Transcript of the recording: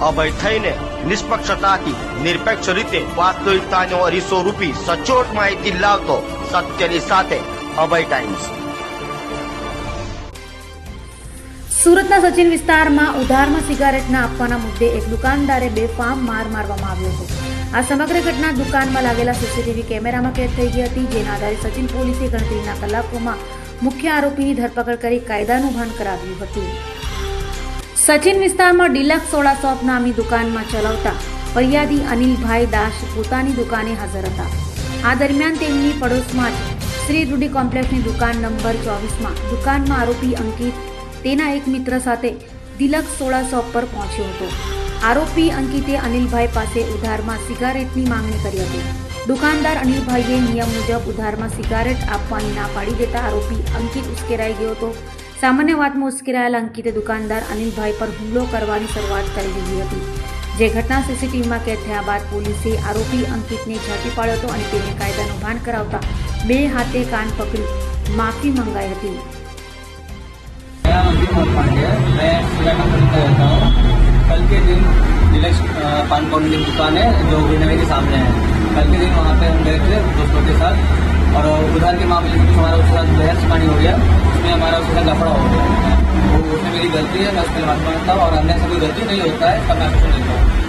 અભય થઈને નિષ્પક્ષતાથી, નિરપેક્ષ રીતે વાસ્તવિકતાનો અરીસો રૂપી સચોટ માહિતી લાવતો સત્યની સાથે અભય ટાઈમ્સ સુરતના સચિન વિસ્તારમાં ઉધારમાં સિગારેટના આપવાના મુદ્દે એક દુકાનદારે બેફામ માર મારવામાં આવ્યો હતો. આ સમગ્ર ઘટના દુકાનમાં લાગેલા સીસીટીવી કેમેરામાં કેદ થઈ ગઈ હતી, જેના આધારે સચિન પોલીસે ગણતરીના કલાકોમાં મુખ્ય આરોપીની ધરપકડ કરી કાયદાનું ભાન કરાવ્યું હતું. સચિન વિસ્તારમાં ડિલક્સ સોડા શોપ નામની દુકાનમાં ચલાવતા ફરિયાદી અનિલભાઈ દાસ પોતાની દુકાને હાજર હતા. આ દરમિયાન તેમની પડોશમાં જ શ્રી રૂડી કોમ્પ્લેક્ષની દુકાન નંબર ચોવીસમાં દુકાનમાં આરોપી અંકિત, તેના એક મિત્ર સાથે ડિલક્સ સોડા શોપ પર પહોંચ્યો હતો. આરોપી અંકિતે અનિલભાઈ પાસે ઉધારમાં સિગારેટની માંગણી કરી હતી. દુકાનદાર અનિલભાઈએ નિયમ મુજબ ઉધારમાં સિગારેટ આપવાની ના પાડી દેતા આરોપી અંકિત ઉશ્કેરાઈ ગયો હતો. સામાન્ય વાતમાં ઉશ્કેરાયેલા અંકિતે દુકાનદાર અનિલભાઈ પર હુમલો કરવાની શરૂઆત કરી દીધી હતી જે ઘટના સીસીટીવીમાં કેદ થયા બાદ પોલીસે આરોપી અંકિતને ઝડપી પાડ્યો હતો અને તેને કાયદાનું ભાન કરાવતા બે હાથે કાન પકડી માફી મંગાઈ હતી मेरा नाम अंकित मोहन पांडे है मैं सिगारेट खरीदता रहता हूँ कल के दिन डिलक्स अ, पान पाउडर की दुकान है जो विनवे के सामने है कल के दिन वहाँ पे हम गए थे दोस्तों के साथ और उधार के मामले में कुछ हमारा उसके साथ बहस पानी हो गया उसमें हमारा उसके साथ लफड़ा हो गया वो उसमें मेरी गलती है मैं उसके लिए माफी मांगता हूँ और अन्य से कोई गलती नहीं होता है तब मैं आपसे